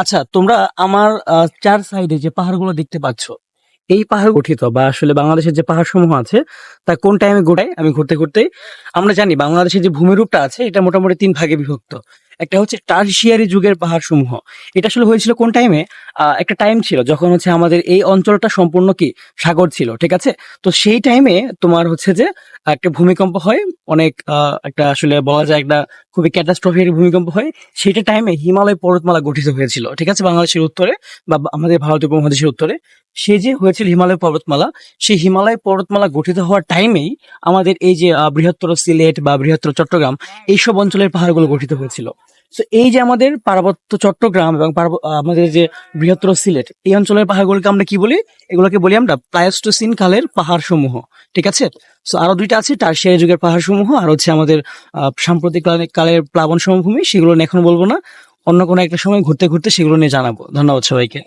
আচ্ছা তোমরা আমার চার সাইডে যে পাহাড়গুলো দেখতে পাচ্ছ, এই পাহাড় গঠিত বা আসলে বাংলাদেশের যে পাহাড় সমূহ আছে, তা কোন টাইমে গোটাই আমি ঘুরতে ঘুরতে, আমরা জানি বাংলাদেশের যে ভূমিরূপটা আছে, এটা মোটামুটি তিন ভাগে বিভক্ত। একটা হচ্ছে টার্সিয়ারি যুগের পাহাড় সমূহ এটা আসলে হয়েছিল কোন টাইমে একটা টাইম ছিল যখন হচ্ছে আমাদের এই অঞ্চলটা সম্পূর্ণ কি সাগর ছিল, ঠিক আছে? তো সেই টাইমে তোমার হচ্ছে যে, একটা ভূমিকম্প হয়, অনেক একটা আসলে বলা যায় একটা খুবই ক্যাটাস্ট্রফিক ভূমিকম্প হয়। সেটা টাইমে হিমালয় পর্বতমালা গঠিত হয়েছিল, ঠিক আছে? বাংলাদেশের উত্তরে বা আমাদের ভারতীয় উপমহাদেশের উত্তরে। সে যে হয়েছিল হিমালয় পর্বতমালা, সেই হিমালয় পর্বতমালা গঠিত হওয়ার টাইমেই আমাদের এই যে বৃহত্তর সিলেট বা বৃহত্তর চট্টগ্রাম, এইসব অঞ্চলের পাহাড়গুলো গঠিত হয়েছিল। তো এই যে আমাদের পার্বত্য চট্টগ্রাম এবং আমাদের যে বৃহত্তর সিলেট, এই অঞ্চলের পাহাড়গুলোকে আমরা কি বলি? এগুলোকে বলি আমরা প্লায়োস্টোসিন কালের পাহাড় সমূহ ঠিক আছে? তো আরও দুইটা আছে তার টার্সিয়ারি যুগের পাহাড় সমূহ আর হচ্ছে আমাদের সাম্প্রতিক কালের প্লাবন সমভূমি সেগুলো এখন বলব না। অন্য কোনো একটা সময় ঘুরতে ঘুরতে সেগুলো নিয়ে জানাব। ধন্যবাদ সবাইকে।